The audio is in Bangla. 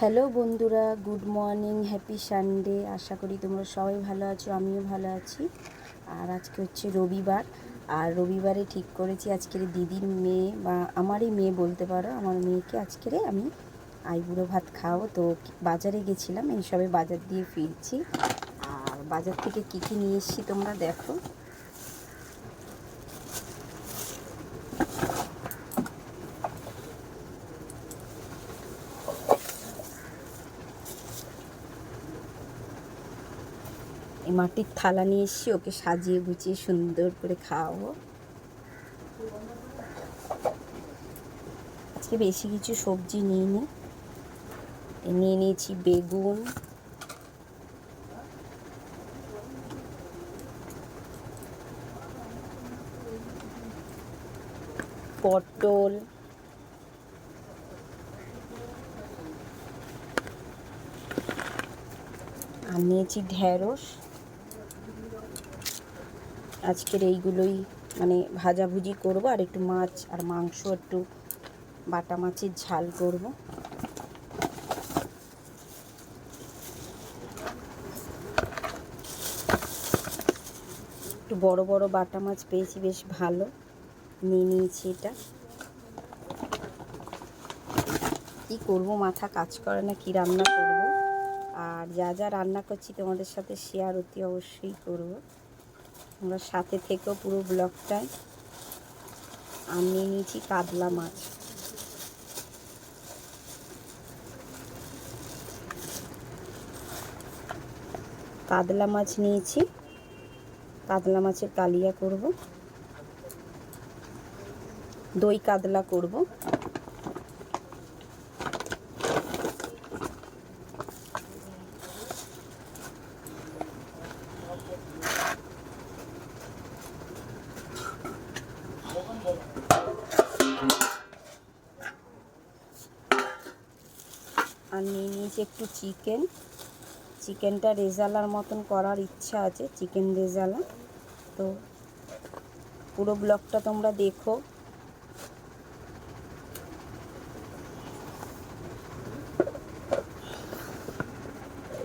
হ্যালো বন্ধুরা, গুড মর্নিং, হ্যাপি সানডে। আশা করি তোমরা সবাই ভালো আছো, আমিও ভালো আছি। আর আজকে হচ্ছে রবিবার, আর রবিবারে ঠিক করেছি আজকের দিদির মেয়ে, বা আমারই মেয়ে বলতে পারো, আমার মেয়েকে আজকের আমি আইবুড়ো ভাত খাওয়াবো। তো বাজারে গেছিলাম, এই সবে বাজার দিয়ে ফিরছি। আর বাজার থেকে কী কী নিয়ে এসেছি তোমরা দেখো। এই মাটির থালা নিয়ে এসেছি, ওকে সাজিয়ে গুছিয়ে সুন্দর করে খাওয়াবো। আজকে বেশি কিছু সবজি নিয়ে এই নিয়ে নিয়েছি বেগুন। পটল। আর নিয়েছি ঢ্যাঁড়স আজকের এইগুলোই মানে ভাজাভুজি করব আর একটু মাছ আর মাংস, একটু বাটা মাছের ঝাল করব। একটু বড় বড় বাটা মাছ পেয়েছি, বেশ ভালো। নিয়ে নিয়েছি এটা। কি করব? মাথা কাজ করে না, কি রান্না করব? আর যা যা রান্না করছি তোমাদের সাথে শেয়ার অতি অবশ্যই করব। তোমরা সাথে থেকেও পুরো ব্লগটায় আমি নিয়েছি কাতলা মাছ। কাতলা মাছ নিয়েছি। কাতলা মাছের কালিয়া করব। দই কাতলা করব। আর নিয়ে নিয়েছি একটু চিকেন। চিকেনটা রেজালার মতন করার ইচ্ছা আছে, চিকেন রেজালা। তো পুরো ব্লগটা তোমরা দেখো।